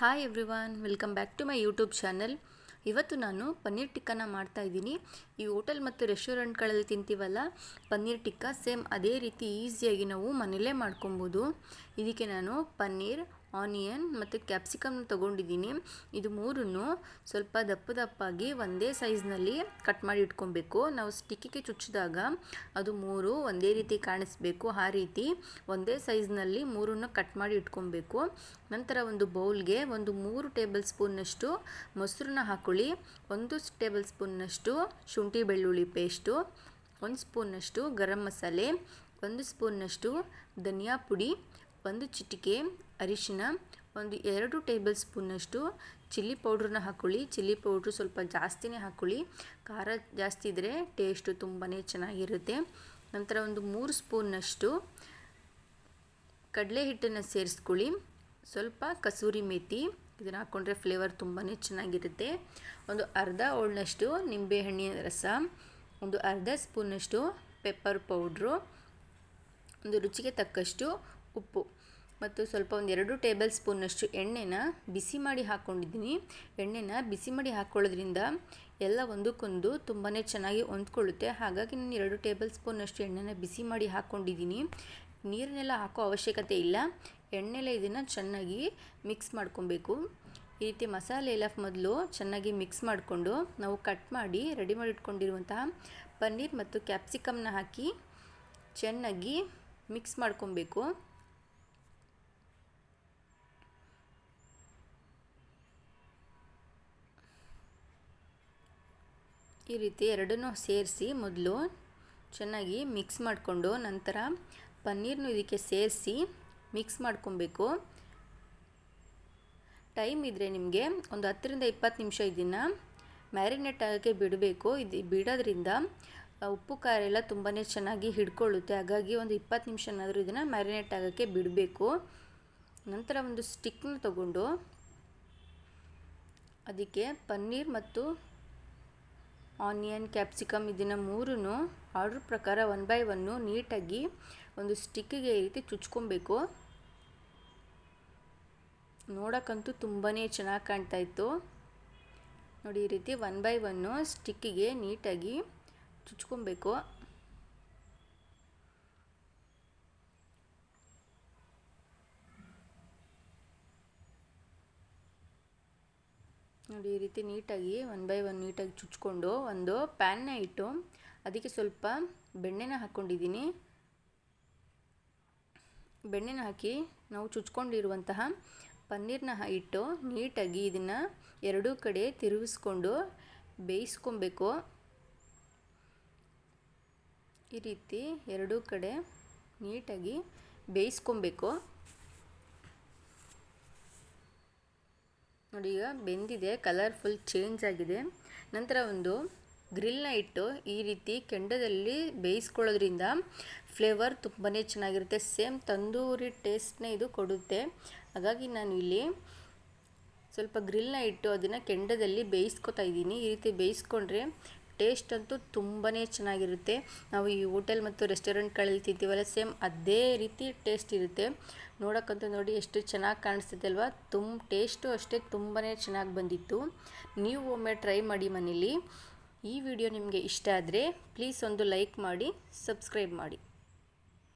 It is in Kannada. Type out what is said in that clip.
Hi everyone welcome back to my YouTube channel ಇವತ್ತು ನಾನು ಪನ್ನೀರ್ ಟಿಕ್ಕನ ಮಾಡ್ತಾ ಇದ್ದೀನಿ. ಈ ಹೋಟೆಲ್ ಮತ್ತು ರೆಸ್ಟೋರೆಂಟ್ಗಳಲ್ಲಿ ತಿಂತೀವಲ್ಲ, ಪನ್ನೀರ್ ಟಿಕ್ಕ ಸೇಮ್ ಅದೇ ರೀತಿ ಈಸಿಯಾಗಿ ನಾವು ಮನೆಯಲ್ಲೇ ಮಾಡ್ಕೊಬೋದು. ಇದಕ್ಕೆ ನಾನು ಪನ್ನೀರ್ ಆನಿಯನ್ ಮತ್ತು ಕ್ಯಾಪ್ಸಿಕಮ್ ತೊಗೊಂಡಿದ್ದೀನಿ. ಇದು ಮೂರನ್ನು ಸ್ವಲ್ಪ ದಪ್ಪ ದಪ್ಪಾಗಿ ಒಂದೇ ಸೈಜ್ನಲ್ಲಿ ಕಟ್ ಮಾಡಿ ಇಟ್ಕೊಬೇಕು. ನಾವು ಸ್ಟಿಕ್ಕಿಗೆ ಚುಚ್ಚಿದಾಗ ಅದು ಮೂರು ಒಂದೇ ರೀತಿ ಕಾಣಿಸ್ಬೇಕು. ಆ ರೀತಿ ಒಂದೇ ಸೈಜ್ನಲ್ಲಿ ಮೂರನ್ನು ಕಟ್ ಮಾಡಿ ಇಟ್ಕೊಬೇಕು. ನಂತರ ಒಂದು ಬೌಲ್ಗೆ ಒಂದು ಮೂರು ಟೇಬಲ್ ಸ್ಪೂನ್ನಷ್ಟು ಮೊಸರನ್ನ ಹಾಕೊಳ್ಳಿ. ಒಂದು ಟೇಬಲ್ ಸ್ಪೂನ್ನಷ್ಟು ಶುಂಠಿ ಬೆಳ್ಳುಳ್ಳಿ ಪೇಸ್ಟು, ಒಂದು ಸ್ಪೂನ್ನಷ್ಟು ಗರಂ ಮಸಾಲೆ, ಒಂದು ಸ್ಪೂನ್ನಷ್ಟು ಧನಿಯಾ ಪುಡಿ ಒಂದು ಚಿಟಿಕೆ ಅರಿಶಿನ ಒಂದು ಎರಡು ಟೇಬಲ್ ಸ್ಪೂನಷ್ಟು ಚಿಲ್ಲಿ ಪೌಡ್ರನ್ನ ಹಾಕ್ಕೊಳ್ಳಿ ಚಿಲ್ಲಿ ಪೌಡ್ರು ಸ್ವಲ್ಪ ಜಾಸ್ತಿನೇ ಹಾಕ್ಕೊಳ್ಳಿ ಖಾರ ಜಾಸ್ತಿ ಇದ್ದರೆ ಟೇಸ್ಟು ತುಂಬಾ ಚೆನ್ನಾಗಿರುತ್ತೆ. ನಂತರ ಒಂದು ಮೂರು ಸ್ಪೂನ್ನಷ್ಟು ಕಡಲೆ ಹಿಟ್ಟನ್ನು ಸೇರಿಸ್ಕೊಳ್ಳಿ. ಸ್ವಲ್ಪ ಕಸೂರಿ ಮೇಥಿ ಇದನ್ನು ಹಾಕ್ಕೊಂಡ್ರೆ ಫ್ಲೇವರ್ ತುಂಬಾ ಚೆನ್ನಾಗಿರುತ್ತೆ. ಒಂದು ಅರ್ಧ ಓಳ್ನಷ್ಟು ನಿಂಬೆಹಣ್ಣಿನ ರಸ, ಒಂದು ಅರ್ಧ ಸ್ಪೂನಷ್ಟು ಪೆಪ್ಪರ್ ಪೌಡ್ರು, ಒಂದು ರುಚಿಗೆ ತಕ್ಕಷ್ಟು ಉಪ್ಪು. ಮತ್ತು ಸ್ವಲ್ಪ ಒಂದು ಎರಡು ಟೇಬಲ್ ಸ್ಪೂನಷ್ಟು ಎಣ್ಣೆನ ಬಿಸಿ ಮಾಡಿ ಹಾಕ್ಕೊಂಡಿದ್ದೀನಿ. ಎಣ್ಣೆನ ಬಿಸಿ ಮಾಡಿ ಹಾಕ್ಕೊಳ್ಳೋದ್ರಿಂದ ಎಲ್ಲ ಒಂದಕ್ಕೊಂದು ತುಂಬಾ ಚೆನ್ನಾಗಿ ಹೊಂದ್ಕೊಳ್ಳುತ್ತೆ. ಹಾಗಾಗಿ ನಾನು ಎರಡು ಟೇಬಲ್ ಸ್ಪೂನಷ್ಟು ಎಣ್ಣೆನ ಬಿಸಿ ಮಾಡಿ ಹಾಕ್ಕೊಂಡಿದ್ದೀನಿ ನೀರನ್ನೆಲ್ಲ ಹಾಕೋ ಅವಶ್ಯಕತೆ ಇಲ್ಲ. ಎಣ್ಣೆಲೆ ಇದನ್ನು ಚೆನ್ನಾಗಿ ಮಿಕ್ಸ್ ಮಾಡ್ಕೊಬೇಕು. ಈ ರೀತಿ ಮಸಾಲೆ ಎಲ್ಲ ಮೊದಲು ಚೆನ್ನಾಗಿ ಮಿಕ್ಸ್ ಮಾಡಿಕೊಂಡು ನಾವು ಕಟ್ ಮಾಡಿ ರೆಡಿ ಮಾಡಿ ಇಟ್ಕೊಂಡಿರುವಂತಹ ಪನ್ನೀರ್ ಮತ್ತು ಕ್ಯಾಪ್ಸಿಕಮ್ನ ಹಾಕಿ ಚೆನ್ನಾಗಿ ಮಿಕ್ಸ್ ಮಾಡ್ಕೊಬೇಕು. ಈ ರೀತಿ ಎರಡನ್ನೂ ಸೇರಿಸಿ ಮೊದಲು ಚೆನ್ನಾಗಿ ಮಿಕ್ಸ್ ಮಾಡಿಕೊಂಡು ನಂತರ ಪನ್ನೀರ್ನು ಇದಕ್ಕೆ ಸೇರಿಸಿ ಮಿಕ್ಸ್ ಮಾಡ್ಕೊಬೇಕು. ಟೈಮ್ ಇದ್ದರೆ ನಿಮಗೆ ಒಂದು ಹತ್ತರಿಂದ ಇಪ್ಪತ್ತು ನಿಮಿಷ ಇದನ್ನು ಮ್ಯಾರಿನೇಟ್ ಆಗೋಕ್ಕೆ ಬಿಡಬೇಕು. ಇದು ಬಿಡೋದ್ರಿಂದ ಉಪ್ಪು, ಖಾರ ಎಲ್ಲ ತುಂಬಾ ಚೆನ್ನಾಗಿ ಹಿಡ್ಕೊಳ್ಳುತ್ತೆ. ಹಾಗಾಗಿ ಒಂದು ಇಪ್ಪತ್ತು ನಿಮಿಷನಾದರೂ ಇದನ್ನು ಮ್ಯಾರಿನೇಟ್ ಆಗೋಕ್ಕೆ ಬಿಡಬೇಕು. ನಂತರ ಒಂದು ಸ್ಟಿಕ್ನ ತಗೊಂಡು ಅದಕ್ಕೆ ಪನ್ನೀರ್ ಮತ್ತು ಆನಿಯನ್, ಕ್ಯಾಪ್ಸಿಕಮ್ ಇದನ್ನು ಮೂರೂ ಆರ್ಡ್ರ್ ಪ್ರಕಾರ ಒನ್ ಬೈ ಒನ್ನು ನೀಟಾಗಿ ಒಂದು ಸ್ಟಿಕ್ಕಿಗೆ ಈ ರೀತಿ ಚುಚ್ಕೊಬೇಕು. ನೋಡೋಕ್ಕಂತೂ ತುಂಬಾ ಚೆನ್ನಾಗಿ ಕಾಣ್ತಾ ಇತ್ತು. ನೋಡಿ ಈ ರೀತಿ ಒನ್ ಬೈ ಒನ್ನು ಸ್ಟಿಕ್ಕಿಗೆ ನೀಟಾಗಿ ಚುಚ್ಕೊಬೇಕು. ನೋಡಿ ಈ ರೀತಿ ನೀಟಾಗಿ ಒನ್ ಬೈ ಒನ್ ನೀಟಾಗಿ ಚುಚ್ಕೊಂಡು ಒಂದು ಪ್ಯಾನ್ನ ಇಟ್ಟು ಅದಕ್ಕೆ ಸ್ವಲ್ಪ ಬೆಣ್ಣೆನ ಹಾಕ್ಕೊಂಡಿದ್ದೀನಿ. ಬೆಣ್ಣೆನ ಹಾಕಿ ನಾವು ಚುಚ್ಕೊಂಡಿರುವಂತಹ ಪನ್ನೀರ್ನ ಇಟ್ಟು ನೀಟಾಗಿ ಇದನ್ನು ಎರಡೂ ಕಡೆ ತಿರುಗಿಸ್ಕೊಂಡು ಬೇಯಿಸ್ಕೊಬೇಕು. ಈ ರೀತಿ ಎರಡೂ ಕಡೆ ನೀಟಾಗಿ ಬೇಯಿಸ್ಕೊಬೇಕು. ನೋಡಿ, ಈಗ ಬೆಂದಿದೆ ಕಲರ್ ಫುಲ್ ಚೇಂಜ್ ಆಗಿದೆ. ನಂತರ ಒಂದು ಗ್ರಿಲ್ನ ಇಟ್ಟು ಈ ರೀತಿ ಕೆಂಡದಲ್ಲಿ ಬೇಯಿಸ್ಕೊಳ್ಳೋದ್ರಿಂದ ಫ್ಲೇವರ್ ತುಂಬಾ ಚೆನ್ನಾಗಿರುತ್ತೆ. ಸೇಮ್ ತಂದೂರಿ ಟೇಸ್ಟ್ನೇ ಇದು ಕೊಡುತ್ತೆ. ಹಾಗಾಗಿ ನಾನು ಇಲ್ಲಿ ಸ್ವಲ್ಪ ಗ್ರಿಲ್ನ ಇಟ್ಟು ಅದನ್ನು ಕೆಂಡದಲ್ಲಿ ಬೇಯಿಸ್ಕೊತಾ ಇದ್ದೀನಿ. ಈ ರೀತಿ ಬೇಯಿಸ್ಕೊಂಡ್ರೆ ಟೇಸ್ಟ್ ಅಂತೂ ತುಂಬಾ ಚೆನ್ನಾಗಿರುತ್ತೆ. ನಾವು ಈ ಹೋಟೆಲ್ ಮತ್ತು ರೆಸ್ಟೋರೆಂಟ್ಗಳಲ್ಲಿ ತಿಂತೀವಲ್ಲ, ಸೇಮ್ ಅದೇ ರೀತಿ ಟೇಸ್ಟ್ ಇರುತ್ತೆ. ನೋಡೋಕ್ಕಂತೂ ನೋಡಿ ಎಷ್ಟು ಚೆನ್ನಾಗಿ ಕಾಣಿಸ್ತಿದೆ ಅಲ್ವಾ? ತುಂಬ ಟೇಸ್ಟು ಅಷ್ಟೇ ತುಂಬಾ ಚೆನ್ನಾಗಿ ಬಂದಿತ್ತು. ನೀವು ಒಮ್ಮೆ ಟ್ರೈ ಮಾಡಿ ಮನೇಲಿ. ಈ ವಿಡಿಯೋ ನಿಮಗೆ ಇಷ್ಟ ಆದರೆ ಪ್ಲೀಸ್ ಒಂದು ಲೈಕ್ ಮಾಡಿ, ಸಬ್ಸ್ಕ್ರೈಬ್ ಮಾಡಿ.